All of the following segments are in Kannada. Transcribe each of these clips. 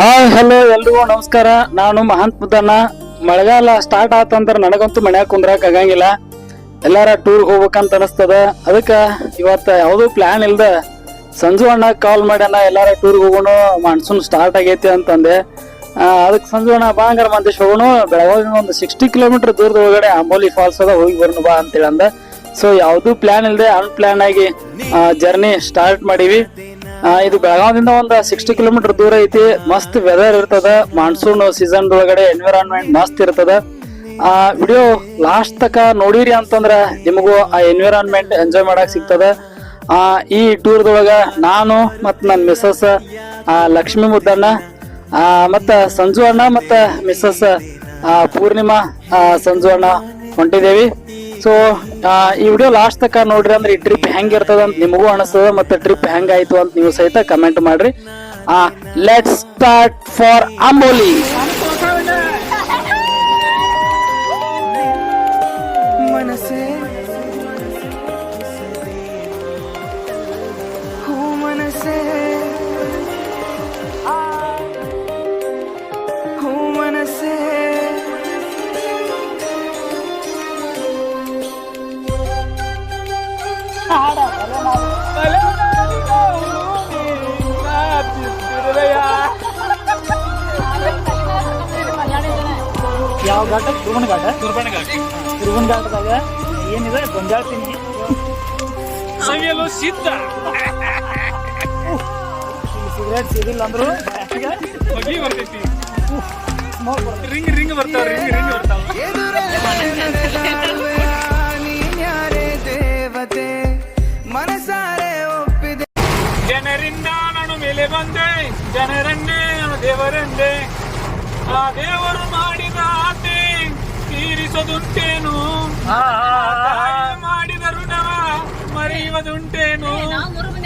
ಹಾಯ್ ಹಲೋ ಎಲ್ರಿಗೂ ನಮಸ್ಕಾರ. ನಾನು ಮಹಾಂತ್ ಮುದ್ದಣ್ಣ. ಮಳೆಗಾಲ ಸ್ಟಾರ್ಟ್ ಆತಂದ್ರ ನನಗಂತೂ ಮನ್ಯಾಗ ಕುಂದ್ರಾಕ್ ಆಗಂಗಿಲ್ಲ. ಎಲ್ಲಾರ ಟೂರ್ ಹೋಗ್ಬೇಕಂತ ಅನಸ್ತದ. ಅದಕ್ಕೆ ಇವತ್ತ ಯಾವುದೂ ಪ್ಲಾನ್ ಇಲ್ದ ಸಂಜು ಅಣ್ಣ ಕಾಲ್ ಮಾಡ್ಯಾನ, ಎಲ್ಲಾರ ಟೂರ್ ಹೋಗೋಣ ಮಾನ್ಸೂನ್ ಸ್ಟಾರ್ಟ್ ಆಗೈತಿ ಅಂತಂದೆ. ಅದಕ್ಕೆ ಸಂಜು ಅಣ್ಣ, ಬಾ ಮಂದೇಶ್ ಹೋಗೋಣ. ಬೆಳಗಾವಿ ಒಂದು ಸಿಕ್ಸ್ಟಿ ಕಿಲೋಮೀಟರ್ ದೂರದ ಒಳಗಡೆ ಅಂಬೋಲಿ ಫಾಲ್ಸ್ ಅದ, ಹೋಗಿ ಬರೋಣ ಬಾ ಅಂತೇಳಿ ಅಂದ ಸೊ ಯಾವ್ದು ಪ್ಲಾನ್ ಇಲ್ದೆ ಅನ್ಪ್ಲಾನ್ ಆಗಿ ಜರ್ನಿ ಸ್ಟಾರ್ಟ್ ಮಾಡೀವಿ. ಇದು ಬೆಳಗಾವಿಂದ ಒಂದ್ ಸಿಕ್ಸ್ಟಿ ಕಿಲೋಮೀಟರ್ ದೂರ ಐತಿ. ಮಸ್ತ್ ವೆದರ್ ಇರ್ತದ. ಮಾನ್ಸೂನ್ ಸೀಸನ್ ಒಳಗಡೆ ಎನ್ವಿರಾನ್ಮೆಂಟ್ ಮಸ್ತ್ ಇರ್ತದ. ಆ ವಿಡಿಯೋ ಲಾಸ್ಟ್ ತಕ ನೋಡಿರಿ ಅಂತಂದ್ರ ನಿಮಗೂ ಆ ಎನ್ವಿರಾನ್ಮೆಂಟ್ ಎಂಜಾಯ್ ಮಾಡಕ್ ಸಿಗ್ತದ. ಆ, ಈ ಟೂರ್ದೊಳಗ ನಾನು ಮತ್ ನನ್ನ ಮಿಸಸ್ ಲಕ್ಷ್ಮಿ ಮುದ್ದಣ್ಣ ಮತ್ತ ಸಂಜು ಅಣ್ಣ ಮತ್ತ ಮಿಸ್ಸಸ್ ಪೂರ್ಣಿಮಾ ಸಂಜು ಅಣ್ಣ ಹೊಂಟಿದೇವಿ. ಸೊ ಈ ವಿಡಿಯೋ ಲಾಸ್ಟ್ ತಕ ನೋಡ್ರಿ ಅಂದ್ರೆ ಈ ಟ್ರಿಪ್ ಹೆಂಗ್ ಇರ್ತದ ಅಂತ ನಿಮಗೂ ಅನಿಸ್ತದ, ಮತ್ತೆ ಟ್ರಿಪ್ ಹೆಂಗಾಯ್ತು ಅಂತ ನೀವು ಸಹಿತ ಕಮೆಂಟ್ ಮಾಡ್ರಿ. ಲೆಟ್ ಸ್ಟಾರ್ಟ್ ಫಾರ್ ಅಂಬೋಲಿ ಯಾವ ಘಾಟ? ತುರ್ಬನ್ ಘಾಟ? ತುರ್ಬನ್ ಘಾಟ. ತುರ್ಬನ್ ಘಾಟದಾಗ ಏನಿದೆ? ಗೊಂಜಾಳ ತಿಂಡಿ. ಸವಿಯಲು ಸಿದ್ಧ. ಸಿಗರೇಟ್ ಸಿಗಿಲ್ಲ ಅಂದ್ರು. ಹೊಗಿ ಬರ್ತೈತಿ. ರಿಂಗ್ ರಿಂಗ್ ಬರ್ತಾವ ರಿಂಗ್ ರಿಂಗ್ ಬರ್ತಾವ. ದೇವತೆ ಮನಸಾರೆ ಒಪ್ಪಿದೆ ಜನರಿಂದ ನಾನು ಮೇಲೆ ಬಂದೆ. ಜನರನ್ನೇ ನಾನು ದೇವರೆಂದೆ. ಆ ದೇವರು ಆತೆ ತೀರಿಸದುಂಟೇನು ಆ ತಾಯಿ ಮಾಡಿದ ಋಣವ ಮರೆಯುವುದುಂಟೇನು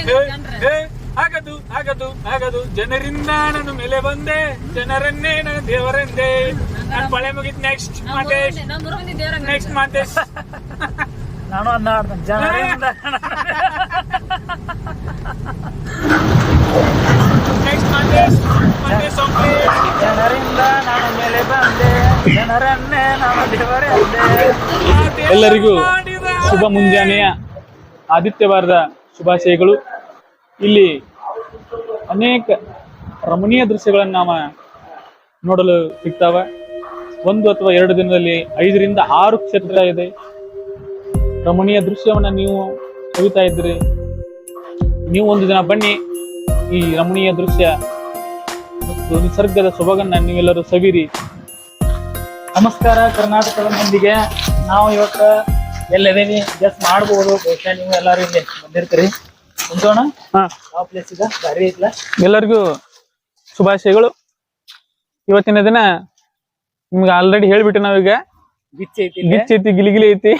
ಹೇ, ಹೇ, ಆಗದು ಆಗದು ಆಗದು ಜನರಿಂದ ನಾನು ಮೇಲೆ ಬಂದೆ ಜನರನ್ನೇ ನಾನು ದೇವರೆಂದೆ ನಾನು ಬಳೆ ಮುಗಿತ್ ನೆಕ್ಸ್ಟ್ ಮಾತೇಶ್ ನೆಕ್ಸ್ಟ್ ಮಾತೇಶ್ ನಾನು ಅನ್ನ ಆಡ್ತೇನೆ ಜನರಿಂದ ನೆಕ್ಸ್ಟ್ ಮಾತೇಶ್ ಮಾತೇಶ್ ಸೊಂಪೆ ಜನರಿಂದ ನಾನು ಮೇಲೆ ಬಂದೆ ಜನರನ್ನೇ ನಾನು ದೇವರೇ ಎಲ್ಲರಿಗೂ ಶುಭ ಮುಂಜಾನೆಯ ಆದಿತ್ಯವಾರದ ಶುಭಾಶಯಗಳು. ಇಲ್ಲಿ ಅನೇಕ ರಮಣೀಯ ದೃಶ್ಯಗಳನ್ನು ನಾವು ನೋಡಲು ಸಿಗ್ತಾವ. ಒಂದು ಅಥವಾ ಎರಡು ದಿನದಲ್ಲಿ ಐದರಿಂದ ಆರು ಕ್ಷೇತ್ರ ಇದೆ. ರಮಣೀಯ ದೃಶ್ಯವನ್ನು ನೀವು ಕವಿತಾ ಇದ್ರಿ ನೀವು ಒಂದು ದಿನ ಬನ್ನಿ ಈ ರಮಣೀಯ ದೃಶ್ಯ ಮತ್ತು ನಿಸರ್ಗದ ಸೊಬಗನ್ನು ನೀವೆಲ್ಲರೂ ಸವಿರಿ. ನಮಸ್ಕಾರ ಕರ್ನಾಟಕದ ಮಂದಿಗೆ. ನಾವು ಇವತ್ತ ಎಲ್ಲದೇನಿ? ಜಸ್ಟ್ ಮಾಡ್ಬೋದು. ಬಹುಶಃ ನೀವು ಎಲ್ಲಾರು ಇಲ್ಲಿ ಬಂದಿರ್ತೀರಿ. ಕುಂತೋಣ ಯಾವ ಪ್ಲೇಸ್ ಇದೆ? ಭಾರಿ ಐತ್ಲ? ಎಲ್ಲರಿಗೂ ಶುಭಾಶಯಗಳು. ಇವತ್ತಿನ ದಿನ ನಿಮ್ಗೆ ಆಲ್ರೆಡಿ ಹೇಳ್ಬಿಟ್ಟು ನಾವೀಗ ಗಿಚ್ಚ ಐತಿ ಗಿಚ್ಚ ಗಿಚ್ ಐತಿ ಗಿಲಿಗಿಲಿ ಐತಿ.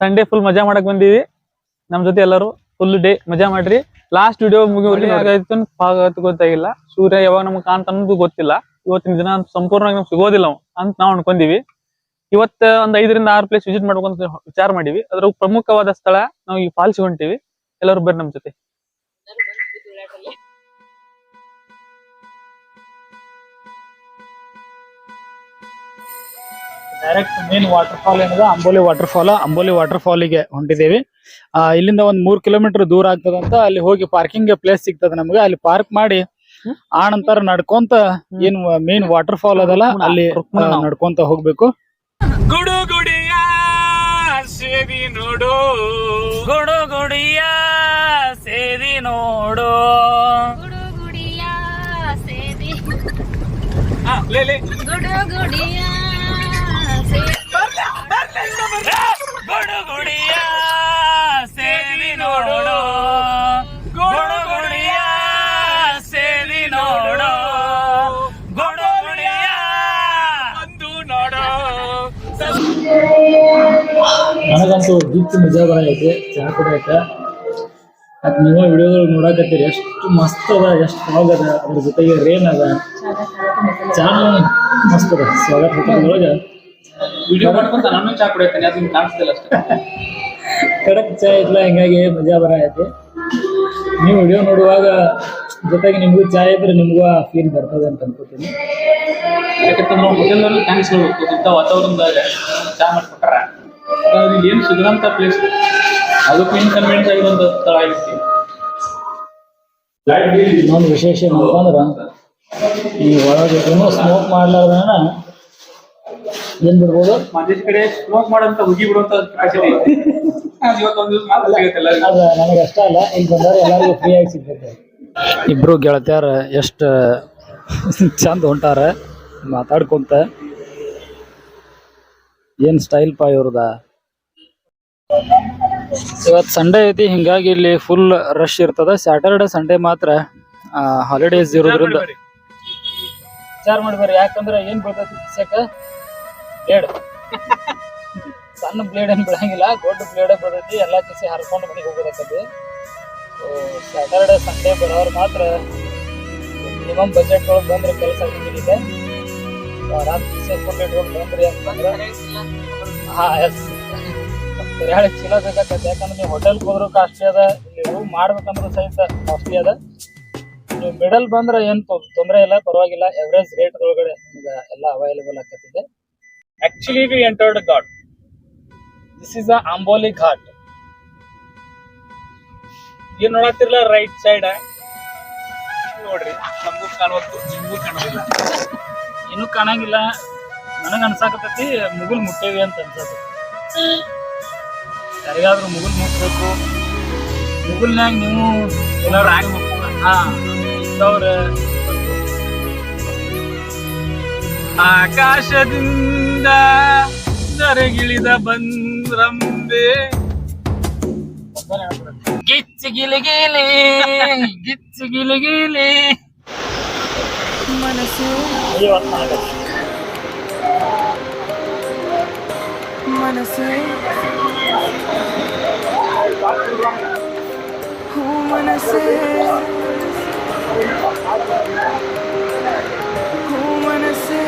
ಸಂಡೇ ಫುಲ್ ಮಜಾ ಮಾಡಕ್ ಬಂದೀವಿ. ನಮ್ ಜೊತೆ ಎಲ್ಲರೂ ಫುಲ್ ಡೇ ಮಜಾ ಮಾಡ್ರಿ. ಲಾಸ್ಟ್ ವಿಡಿಯೋ ಮುಗಿಯೋರ್ಗೆ ಗೊತ್ತಾಗಿಲ್ಲ. ಸೂರ್ಯ ಯಾವಾಗ ನಮ್ಗೆ ಕಾಣ್ತಾನೂ ಗೊತ್ತಿಲ್ಲ. ಇವತ್ತಿನ ದಿನ ಸಂಪೂರ್ಣವಾಗಿ ನಮ್ಗೆ ಸಿಗೋದಿಲ್ಲ ಅವ. ಅಂತ ನಾವು ಅನ್ಕೊಂಡಿವಿ. ಇವತ್ತ ಒಂದ್ ಐದರಿಂದ ಆರು ಪ್ಲೇಸ್ ವಿಸಿಟ್ ಮಾಡ್ಬೇಕು ವಿಚಾರ ಮಾಡಿವಿ. ಅದ್ರ ಪ್ರಮುಖವಾದ ಸ್ಥಳ ನಾವು ಈ ಫಾಲ್ಸ್ ಹೊಂಟಿವಿ. ಎಲ್ಲರೂ ಬರ್ರಿ ನಮ್ ಜೊತೆ. ಡೈರೆಕ್ಟ್ ಮೇನ್ ವಾಟರ್ ಫಾಲ್ ಏನದ? Amboli waterfall Amboli water ಫಾಲಿಗೆ ಹೊಂಟಿದ್ದೇವೆ ಇಲ್ಲಿಂದ ಒಂದ್ ಮೂರ್ ಕಿಲೋಮೀಟರ್ ದೂರ ಆಗ್ತದಂತ ಅಲ್ಲಿ ಹೋಗಿ ಪಾರ್ಕಿಂಗ್ ಪ್ಲೇಸ್ ಸಿಗ್ತದೆ ನಮ್ಗೆ. ಅಲ್ಲಿ ಪಾರ್ಕ್ ಮಾಡಿ ಆ ನಂತರ ನಡ್ಕೊಂತ ಏನ್ ಮೇನ್ ವಾಟರ್ ಫಾಲ್ ಅದಲ್ಲ ಅಲ್ಲಿ ನಡ್ಕೊಂತ ಹೋಗ್ಬೇಕು. ಗುಡು ಗುಡಿಯ ಸೇದಿ ನೋಡು. ಗುಡು ಗುಡಿಯ ಸೇದಿ ನೋಡು. ಗುಡುಗುಡಿಯ ಸೇದಿ ಆ, ಲೇ ಲೇ. ಗುಡುಗುಡಿಯ ಸೇದಿ ಗುಡು ಗುಡಿಯ ಸೇದಿ ನೋಡು ಗುಡು ಗುಡಿಯ ಸೇದಿ ನೋಡು ಗುಡು ಗುಡಿಯ ಬಂದು ನೋಡು ನನಗಂತೂ ಗಿಚ್ಚು ನಿಜ ಐತಿ ಚಾ ಕುಡಿಯಕ್ಕೆ. ಅದ್ ನೀವು ವಿಡಿಯೋಗಳು ನೋಡಕತ್ತೀರಿ ಎಷ್ಟು ಮಸ್ತ್ ಅದ ಎಷ್ಟು ಸ್ಟ್ರಾಂಗ್ ಅದ ಅದ್ರ ಜೊತೆಗೆ ರೇನ್ ಅದ. ಚಾ ಮಸ್ತ್ ಅದ ಸ್ವಾಗತ ಒಳಗೆ ವಿಡಿಯೋ ಮಾಡ್ಕೊಂತ ನಾನು ಚಾ ಕುಡಿಯತ್ತೇನೆ ಅದನ್ನ ಕಾಣಿಸ್ತಿಲ್ಲ ಅಷ್ಟೇ. ಕಡಕ್ ಚಾ ಇಲ್ಲ ಹಿಂಗಾಗಿ ಮಜಾ ಬರ ಐತಿ ನೀವು ವಿಡಿಯೋ ನೋಡುವಾಗ ಜೊತೆಗೆ ನಿಮಗೂ ಚಾಯ್ ಇದ್ರೆ ನಿಮಗೂ ಆ ಫೀಲ್ ಬರ್ತದೆ ಅಂತ ಅನ್ಕೋತೀನಿ. ಯಾಕಂತಂದ್ರೆ ಹೋಟೆಲ್ನಲ್ಲಿ ಥ್ಯಾಂಕ್ಸ್ ಹೇಳ್ಬೇಕು ಇಂಥ ವಾತಾವರಣದಾಗ ಚಾ ಮಾಡಿಕೊಟ್ಟಾರ ಇಲ್ಲಿ ಏನು ಸಿಗದಂಥ ಪ್ಲೇಸ್ ಅದಕ್ಕೂ ಇನ್ಕನ್ವೀನಿಯನ್ಸ್ ಆಗಿರುವಂಥ ಸ್ಥಳ ಆಗಿರ್ತಿ ಇನ್ನೊಂದು ವಿಶೇಷ ಏನಪ್ಪ ಅಂದ್ರೆ ಈ ಒಳಗೆ ಏನೋ ಸ್ಮೋಕ್ ಮಾಡ್ಲಾರ್ದನ ಏನ್ ಬಿಡ್ಬೋದು? ಮಧ್ಯದ ಕಡೆ ಸ್ಮೋಕ್ ಮಾಡಂತ ಹುಗಿ ಬಿಡುವಂತ ಅದು ಅದ ನನಗೆ ಅಷ್ಟ ಅಲ್ಲ ಇಲ್ಲಿ ಬಂದಾರ ಎಲ್ಲರಿಗೂ ಫ್ರೀ ಆಗಿ ಸಿಗ್ತೈತೆ. ಇಬ್ರು ಗೆಳತಿಯರ ಎಷ್ಟ ಚಂದ ಹೊಂಟಾರ. ಮಾತಾಡ್ಕೊಂತ ಏನ್ ಸ್ಟೈಲ್ ಪಾ ಇವ್ರದ? ಇವತ್ತು ಸಂಡೇ ಐತಿ ಹಿಂಗಾಗಿ ಇಲ್ಲಿ ಫುಲ್ ರಶ್ ಇರ್ತದ. ಸ್ಯಾಟರ್ಡೆ ಸಂಡೇ ಮಾತ್ರ ಹಾಲಿಡೇಸ್ ಇರೋದ್ರಿಂದ. ವಿಚಾರ ಮಾಡ್ಬೇರಿ ಯಾಕಂದ್ರೆ ಏನ್ ಬರ್ತೈತಿ ಬ್ಲೇಡ್ ಸಣ್ಣ ಬ್ಲೇಡ್ ಏನ್ ಬೀಳಂಗಿಲ್ಲ ದೊಡ್ಡ ಬ್ಲೇಡ್ ಬರ್ತೈತಿ ಎಲ್ಲಾ ಕಿಸಿ ಹರ್ಕೊಂಡು ಮನೆಗೆ ಹೋಗೋದಕ್ಕತಿ ಸ್ಯಾಟರ್ಡೆ ಸಂಡೇ ಬರೋರು ಮಾತ್ರ ಮಿನಿಮಮ್ ಬಜೆಟ್ ಒಳಗೆ ಬಂದ್ರೆ ಕೆಲಸ ಮುಗಿದಿದೆ ಹಾ ಎಸ್ ಎರಡು ಚೀಲ ಬೇಕಾಗತ್ತೆ ಯಾಕಂದ್ರೆ ನೀವು ಹೋಟೆಲ್ಗೆ ಹೋದ್ರು ಕಾಸ್ಟ್ಲಿ ಅದ ನೀವು ಮಾಡ್ಬೇಕಂದ್ರೆ ಸಹಿತ ಕಾಸ್ಟ್ಲಿ ಅದ ನೀವು ಮಿಡಲ್ ಬಂದ್ರೆ ಏನ್ ತೊಂದರೆ ಇಲ್ಲ ಪರವಾಗಿಲ್ಲ ಎವರೇಜ್ ರೇಟ್ ಒಳಗಡೆ ನಿಮ್ಗೆ ಎಲ್ಲ ಅವೈಲೇಬಲ್ ಆಗ್ತದೆ actually we entered ghat this is a Amboli ghat ಏನ್ ನೋಡತ್ತಿರಲ್ಲ ರೈಟ್ ಸೈಡ್ ನೋಡ್ರಿ, ನಮಗೂ ಕಾಣುವತ್ತು ನಿಮಗೂ ಕಾಣೋದಿಲ್ಲ ಏನೂ ಕಾಣಂಗಿಲ್ಲ. ನನಗೆ ಅನ್ಸಾಕತ್ತೈತಿ, ಮುಗುಲ್ ಮುಟ್ಟೇವಿ ಅಂತ ಅನ್ಸತ್ತೆ ಯಾರಿಗಾದ್ರೂ ಮುಗುಲ್ ಮುಟ್ಬೇಕು. ಮುಗುಲ್ನ್ಯಾಗ ನೀವು ಎಲ್ಲರೂ ಆಗ್ಬೇಕು ಹಾ ಆಕಾಶದಿಂದ ದರೆಗಿಳಿದ ಬಂದ್ರಂಬೆ. ಗಿಚ್ಚಿ ಗಿಲಿ ಗಿಲಿ, ಗಿಚ್ಚಿ ಗಿಲಿ ಗಿಲಿ. ಮನಸ್ಸೇ ಮನಸ್ಸೇ ಹೂ ಮನಸ್ಸೇ ಹೂ ಮನಸ್ಸೇ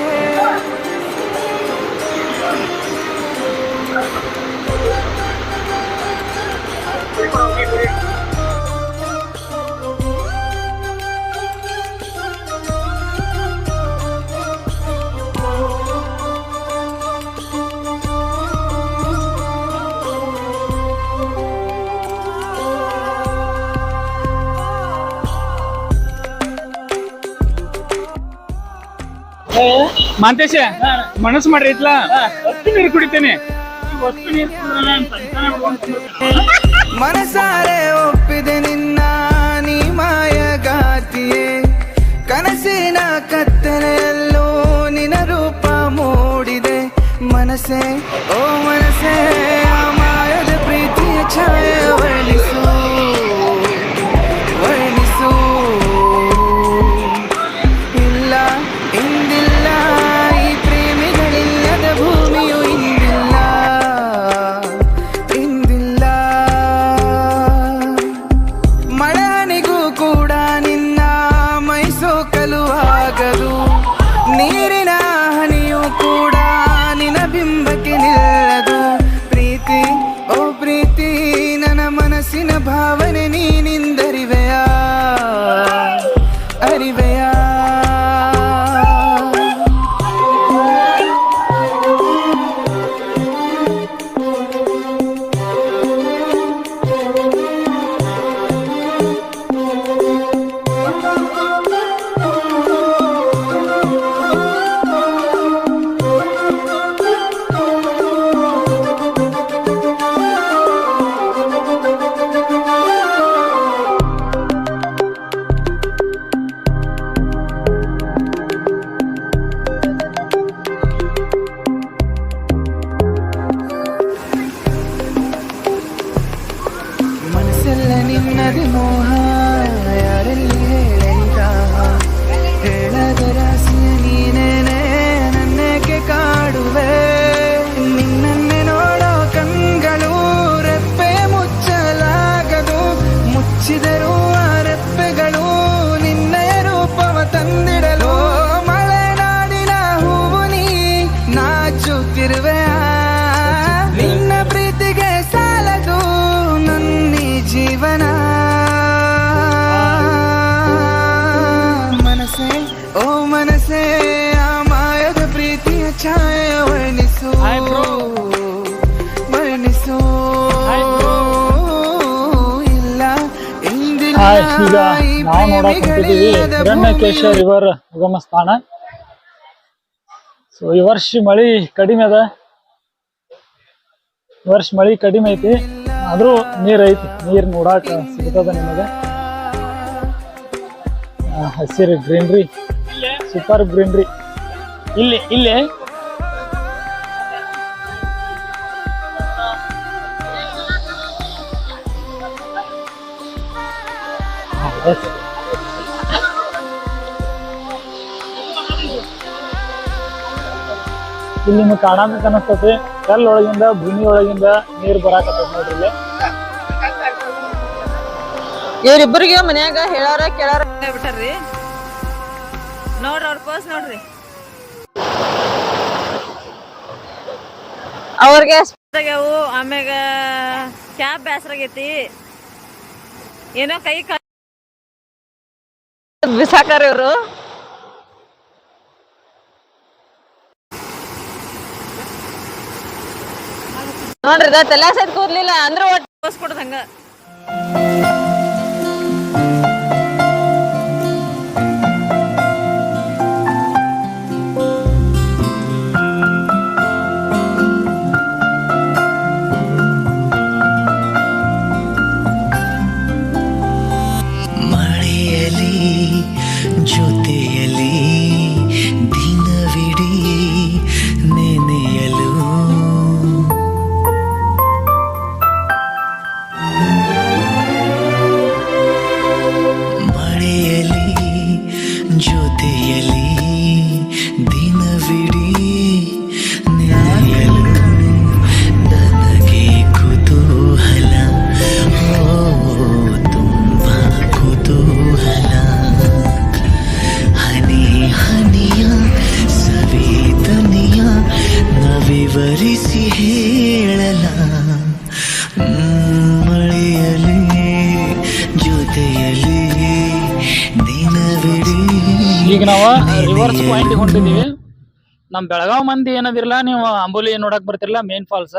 ಮಾಂತೇಶ, ಮನಸ್ಸು ಮಾಡ್ರಿ ಇತ್ಲಾ ಅಷ್ಟು ನೀರು ಕುಡಿತೇನೆ. ಮನಸಾರೆ ಒಪ್ಪಿದೆ ನಿನ್ನ ನೀ ಮಾಯಗಾತಿಯೇ ಕನಸಿನ ಕತ್ತಲೆಯಲ್ಲೂ ನಿನ ರೂಪ ಮೂಡಿದೆ. ಮನಸ್ಸೇ, ಓ ಮನಸ್ಸೇ. അവന് നീ ಈಗ ನಾವು ನೋಡಕ್ ಹೊಂಟಿದೀವಿ ಹಿರಣ್ಯಕೇಶ ರಿವರ್ ಉಗಮ ಸ್ಥಾನ ಸೊ ಈ ವರ್ಷ ಮಳಿ ಕಡಿಮೆ ಅದ. ಈ ವರ್ಷ ಮಳಿ ಕಡಿಮೆ ಐತಿ. ಆದ್ರೂ ನೀರ್ ಐತಿ. ನೀರ್ ನೋಡಾಕ ಸಿಗ್ತದ ನಿಮಗೆ. ಆ, ಹಸಿರು ಗ್ರೀನ್ರಿ ಸೂಪರ್ ಗ್ರೀನ್ರಿ ಇಲ್ಲಿ ಇಲ್ಲಿ. ಇಲ್ಲಿ ನಿಮ್ಗೆ ಕಾಣಾಂತ ಅನಸ್ತತಿ ಕಲ್ ಒಳಗಿಂದ ಭೂಮಿ ಒಳಗಿಂದ ನೀರ್ ಬರಾಕತ್ತದ ನೋಡ್ರಿ ಇಲ್ಲಿ. ಇವ್ರಿಬ್ಬರಿಗೆ ಮನ್ಯಾಗ ಹೇಳಾರ ಕೇಳಾರ. ಬಿಟ್ಟಾರ್ರಿ ನೋಡ್ರಿ ಅವ್ರ ಪರ್ಸ್ ನೋಡ್ರಿ. ಅವ್ರಿಗೆ ಆಗ್ಯಾವು ಆಮ್ಯಾಗ ಕ್ಯಾಬ್ ಬ್ಯಾಸರಾಗೈತಿ. ಏನೋ ಕೈ ಕಾ ಬಿಸಾಕಾರ ಇವ್ರು. ನೋಡ್ರಿ ತಲೆ ಸೈಡ್ ಕೂದ್ಲಿಲ್ಲ ಅಂದ್ರ ಒಟ್ಟು ಹಂಗ. ರಿವರ್ಸ್ ಪಾಯಿಂಟ್ ಹೊಂಟಿದೀವಿ. ನಮ್ ಬೆಳಗಾವ್ ಮಂದಿ ಏನದಿರಲ್ಲ ನೀವು ಅಂಬೋಲಿ ನೋಡಕ್ ಬರ್ತಿರಲ್ಲ main falls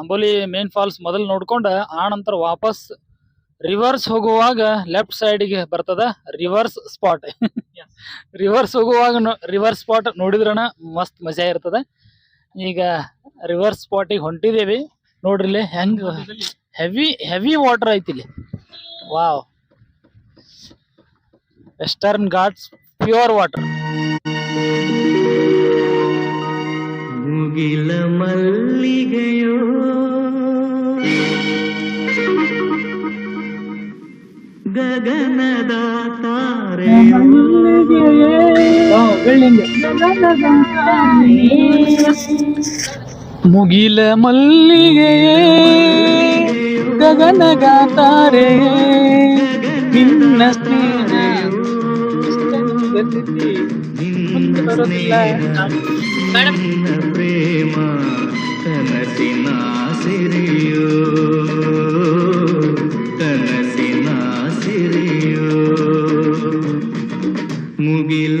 Amboli main falls ಮೊದಲು ನೋಡ್ಕೊಂಡು ಆ ನಂತರ ವಾಪಸ್ ರಿವರ್ಸ್ ಹೋಗುವಾಗ ಲೆಫ್ಟ್ ಸೈಡ್ಗೆ ಬರ್ತದ ರಿವರ್ಸ್ ಸ್ಪಾಟ್ ರಿವರ್ಸ್ ಹೋಗುವಾಗ ರಿವರ್ಸ್ ಸ್ಪಾಟ್ ನೋಡಿದ್ರಣ ಮಸ್ತ್ ಮಜಾ ಇರ್ತದ. ಈಗ ರಿವರ್ಸ್ ಸ್ಪಾಟಿಗೆ ಹೊಂಟಿದೇವಿ. ನೋಡ್ರಿ ಇಲ್ಲಿ ಹೆಂಗ್ ಹೆವಿ ಹೆವಿ ವಾಟರ್ ಐತಿ ಇಲ್ಲಿ. Wow western ghats pure water ಮುಗಿಲ ಮಲ್ಲಿಗೆಯೋ ಗಗನದ ತಾರೆಯೋ ಮುಗಿಲ ಮಲ್ಲಿಗೆಯೇ ಗಗನ ಗಾತಾರೆ ನಿನ್ನ ಸ್ನೇಹ ನಿನ್ನ ಪ್ರೇಮ ಕನಸಿನ ಸಿರಿಯೋ ಕನಸಿನ ಸಿರಿಯೋ ಮುಗಿಲ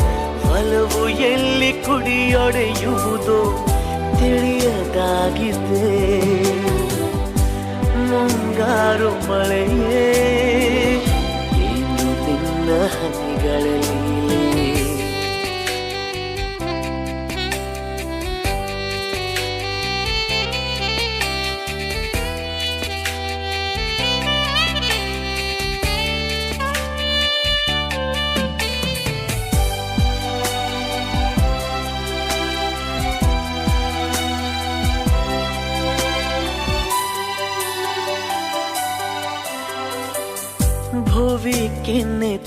ಒಲವು ಎಲ್ಲಿ ಕುಡಿಯೊಡೆಯುವುದು ತಿಳಿಯದಾಗಿದೆ. ಮುಂಗಾರು ಮಳೆಯೇ ಇನ್ನು ನಿನ್ನ ಹನಿಗಳಲ್ಲಿ